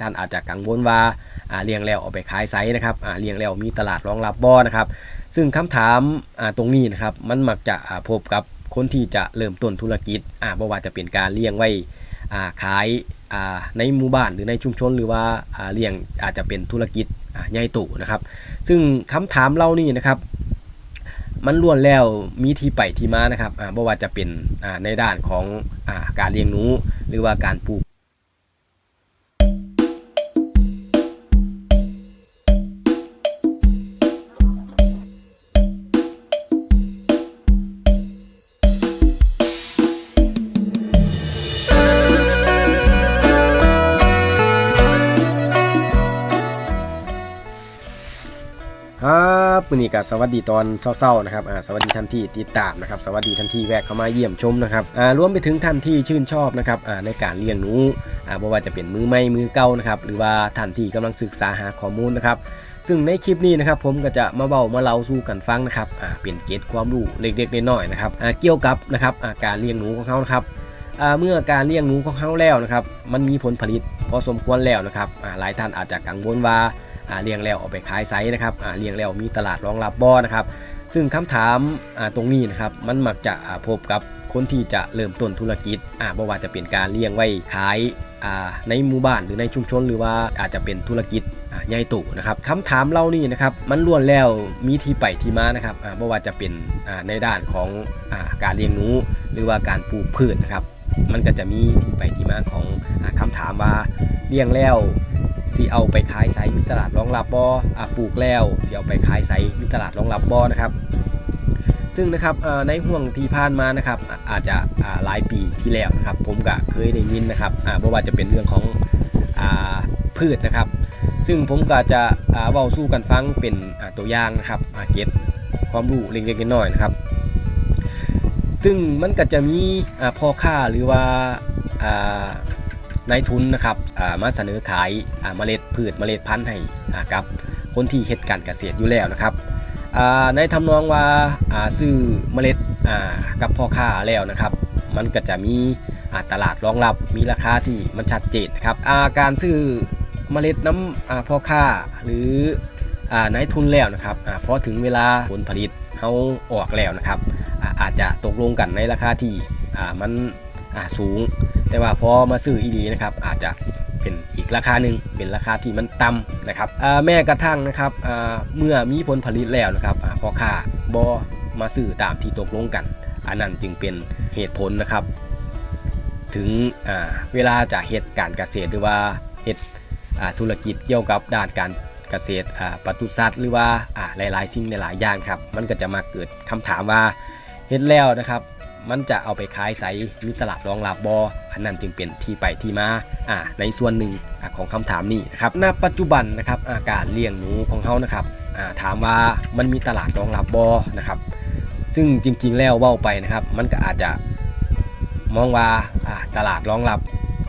ท่านอาจจะกังวลว่าเลี้ยงแล้วเอาไปขายไซนะครับเลี้ยงแล้วมีตลาดรองรับบ่นะครับ ซึ่งคำถามตรงนี้นะครับมันมักจะพบกับคนที่จะเริ่มต้นธุรกิจอ่าบ่ว่าจะเป็นการเลี้ยงไว้ขายในหมู่บ้านหรือในชุมชนหรือว่าเลี้ยงอาจจะเป็นธุรกิจใหญ่โตนะครับ ซึ่งคำถามเหล่านี้นะครับ มันล้วนแล้วมีที่ไปที่มานะครับอ่าบ่ว่าจะเป็นในด้านของอาการเลี้ยงหนู หรือว่าการปลูก ครับวันนี้ก็สวัสดีตอนเศร้าๆนะครับอ่าสวัสดีท่านที่ติดตามนะครับสวัสดีท่านที่แวะเข้ามาเยี่ยมชมนะครับอ่ารวมไปถึงท่านที่ชื่นชอบนะครับอ่าในการเลี้ยงหนูอ่าไม่ว่าจะเป็นมือใหม่มือเก่านะครับหรือว่าท่านที่กำลังศึกษาหาข้อมูลนะครับซึ่งในคลิปนี้นะครับผมก็จะมาเบามาเล่าสู่กันฟังนะครับอ่าเป็นเกร็ดความรู้เล็กๆน้อยๆนะครับอ่าเกี่ยวกับนะครับอ่าการเลี้ยงหนูของเขานะครับเมื่อการเลี้ยงหนูของเขาแล้วนะครับ มันมีผลผลิตพอสมควรแล้วนะครับหลายท่านอาจจะกังวลว่า เลี้ยงแล้วเอาไปขายไซนะครับเลี้ยงแล้วมีตลาดรองรับบ่นะครับ ซึ่งคำถามตรงนี้นะครับมันมักจะพบกับคนที่จะเริ่มต้นธุรกิจอ่าบ่ว่าจะเป็นการเลี้ยงไว้ขายอ่าในหมู่บ้านหรือในชุมชนหรือว่าอาจจะเป็นธุรกิจใหญ่โตนะครับคำถามเหล่านี้นะครับมันล้วนแล้วมีที่ไปที่มานะครับอ่าบ่ว่าจะเป็นอ่าในด้านของอ่าการเลี้ยงหนูหรือว่าการปลูกพืชนะครับ มันก็จะมีที่ไปที่มาของอาคำถามว่าเลี้ยงแล้ว สิเอาไปขายไซมีตลาดรองรับบ่อ่าปลูกแล้วสิเอาไปขายไซมีตลาดรองรับบ่นะครับ ซึ่งนะครับในห่วงที่ผ่านมานะครับอาจจะหลายปีที่แล้วนะครับ ผมก็เคยได้ยินนะครับอ่าบ่ว่าจะเป็นเรื่องของอพืชนะครับ ซึ่งผมก็จะอ่าเว้าสู้กันฟังเป็นตัวอย่างนะครับเก็บความรู้เล็กๆน้อยๆนะครับ ซึ่งมันก็จะมีพ่อค้าหรือว่า นายทุนนะครับมาเสนอขายเมล็ดพืชเมล็ดพันธุ์ให้กับคนที่เฮ็ดการเกษตรอยู่แล้วนะครับในทำนองว่าซื้อเมล็ดกับพ่อค้าแล้วนะครับ มันก็จะมีตลาดรองรับมีราคาที่มันชัดเจนนะครับอาการซื้อเมล็ดน้ำพ่อค้าหรือนายทุนแล้วนะครับอพอถึงเวลาผลผลิตเฮาออกแล้วนะครับอาจจะตกลงกันในราคาที่มันสูง แต่ว่าพอมาซื้ออีดีนะครับอาจจะเป็นอีกราคาหนึ่งเป็นราคาที่มันต่ำนะครับแม่กระทั่งนะครับเมื่อมีผลผลิตแล้วนะครับพอค้าบอมาซื้อตามที่ตกลงกัน อันนั้นจึงเป็นเหตุผลนะครับ ถึงเวลาจะเหตุการเกษตรหรือว่าเหตุธุรกิจเกี่ยวกับด้านการเกษตรปศุสัตว์หรือว่าหลายๆสิ่งหลายๆอย่างครับ มันก็จะมาเกิดคำถามว่าเฮ็ดแล้วนะครับ มันจะเอาไปขายไสมีตลาดรองรับบออันนั้นจึงเป็นที่ไปที่มาอ่าในส่วนหนึ่งอ่าของคำถามนี้นะครับณปัจจุบันนะครับอาการเลี้ยงหนูของเขานะครับอ่าถามว่ามันมีตลาดรองรับบอนะครับซึ่งจริงๆแล้วเว้าไปนะครับ มันก็อาจจะมองว่าอ่าตลาดรองรับ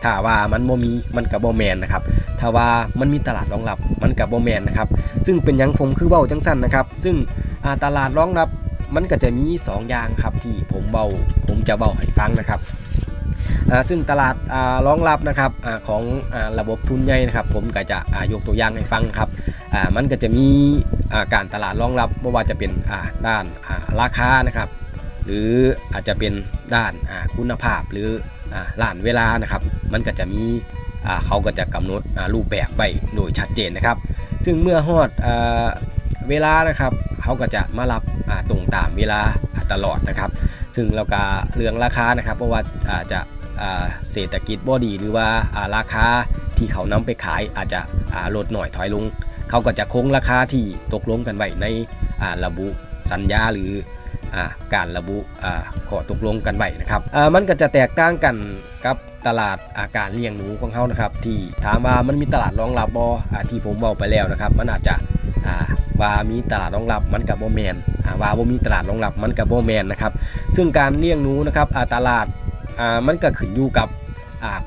ถ้าว่ามันบ่มีมันกับบ่แมนนะครับ ถ้าว่ามันมีตลาดรองรับมันกับบ่แมนนะครับ ซึ่งเป็นยังผมคือเว้าจังสั้นนะครับ ซึ่งอ่าตลาดรองรับ มันก็จะมี 2 อย่างครับที่ผมเบาผมจะเบาให้ฟังนะครับซึ่งตลาดรองรับนะครับอของอระบบทุนใหญ่นะครับ ผมก็จะยกตัวอย่างให้ฟังครับมันก็จะมีการตลาดรองรับไม่ว่าจะเป็นด้านาราคานะครับ หรืออาจจะเป็นด้านาคุณภาพหรืออล้านเวลานะครับ มันก็จะมีเขาก็จะกำหนดรูปแบบไว้โดยชัดเจนนะครับ ซึ่งเมื่อฮอดอเวลานะครับ เขาก็จะมารับอ่าตรงตามเวลาตลอดนะครับ ซึ่งเราก็เรื่องราคานะครับ เพราะว่าอาจจะเศรษฐกิจบ่ดีหรือว่าราคาที่เขานำไปขายอาจจะลดหน่อยถอยลง เขาก็จะคงราคาที่ตกลงกันไว้ในระบุสัญญาหรืออการระบุอขอตกลงกันไว้นะครับมันก็จะแตกต่างกันกับตลาดอาการเลี้ยงหนูของเขานะครับ ที่ถามว่ามันมีตลาดรองรับบอที่ผมบอกไปแล้วนะครับ มันอาจจะ ว่ามีตลาดรองรับมันกับโบแมนอ่าว่าบ่มีตลาดรองรับมันกับโบแมนนะครับซึ่งการเลี้ยงหนูนะครับตลาดมันก็ขึ้นอยู่กับ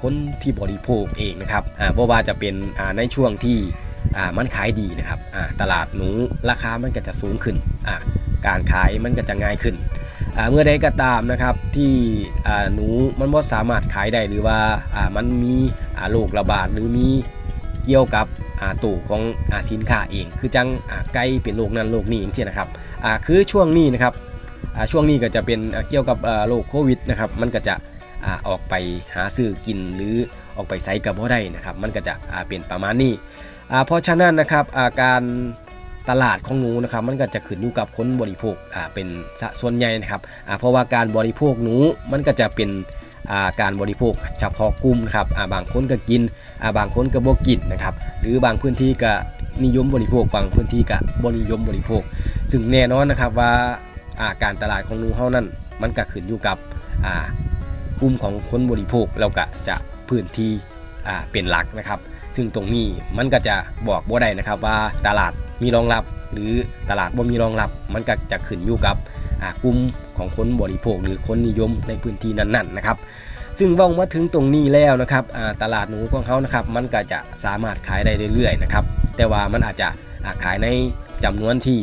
คนที่บริโภคเองนะครับอ่าบ่ว่าจะเป็นในช่วงที่มันขายดีนะครับตลาดหนูราคามันก็จะสูงขึ้น การขายมันก็จะง่ายขึ้น เมื่อใดก็ตามนะครับที่หนูมันบ่สามารถขายได้หรือว่ามันมีโรคระบาดหรือมีเกี่ยวกับ่าตู้ของอ่าสินค้าเอง คือจังอ่าไก่เป็นโรคนั้นโรคนี้อย่างเช่นนะครับอ่าคือช่วงนี้นะครับอ่าช่วงนี้ก็จะเป็นเกี่ยวกับอ่าโรคโควิดนะครับมันก็จะอ่าออกไปหาซื้อกินหรือออกไปไสกับบ่ได้นะครับมันก็จะอ่าเป็นประมาณนี้อ่าเพราะฉะนั้นนะครับอ่าการตลาดของหนูนะครับมันก็จะขึ้นอยู่กับคนบริโภคอ่าเป็นส่วนใหญ่นะครับอ่าเพราะว่าการบริโภคหนูมันก็จะเป็น การบริโภคเฉพาะกลุ่มครับาบางคนก็กินาบางคนก็บ่กินนะครับหรือบางพื้นที่ก็นิยมบริโภคบางพื้นที่ก็บ่นิยมบริโภค ซึ่งแน่นอนนะครับว่าาการตลาดของนูเฮานั้นมันก็ขึ้นอยู่กับกลุ่มของคนบริโภคแล้วก็จะพื้นที่เป็นหลักนะครับ ซึ่งตรงนี้มันก็จะบอกบ่ได้นะครับว่าตลาดมีรองรับ หรือตลาดบ่มีรองรับ มันก็จะขึ้นอยู่กับ กลุ่มของคนบริโภคหรือคนนิยมในพื้นที่นั้นๆนะครับซึ่งว่ามาถึงตรงนี้แล้วนะครับตลาดหนูของเขานะครับมันก็จะสามารถขายได้เรื่อยๆนะครับแต่ว่ามันอาจจะาขายในจำนวนที่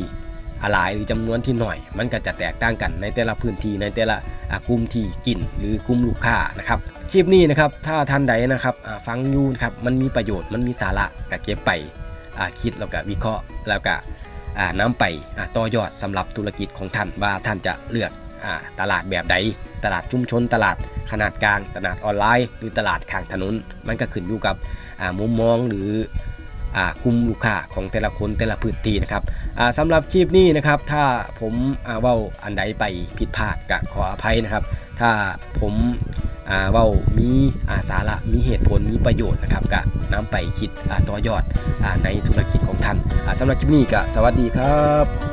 อ่าหลายหรือจำนวนที่หน่อย มันก็จะแตกต่างกันในแต่ละพื้นที่ในแต่ละอากลุ่มที่กินหรือกลุ่มลูกค้านะครับคลิปนี้นะครับถ้าท่านใดนะครับฟังอยู่นครับมันมีประโยชน์มันมีสาระก็เก็บไปคิดแล้วก็วิเคราะห์แล้วก็ อ่านำไปต่อยอดสำหรับธุรกิจของท่านว่าท่านจะเลือกตลาดแบบใด ตลาดชุมชน ตลาดขนาดกลาง ตลาดออนไลน์ หรือตลาดข้างถนน มันก็ขึ้นอยู่กับมุมมองหรือกลุ่มลูกค้าของแต่ละคนแต่ละพื้นที่นะครับสำหรับคลิปนี้นะครับ ถ้าผมอ่าเว้าอันใดไปผิดพลาดก็ขออภัยนะครับ ถ้าผม อ่าเว้ามีอ่าสาระมีเหตุผลมีประโยชน์นะครับก็นำไปคิดอ่าต่อยอดอ่าในธุรกิจของท่านอ่าสำหรับคลิปนี้ก็สวัสดีครับ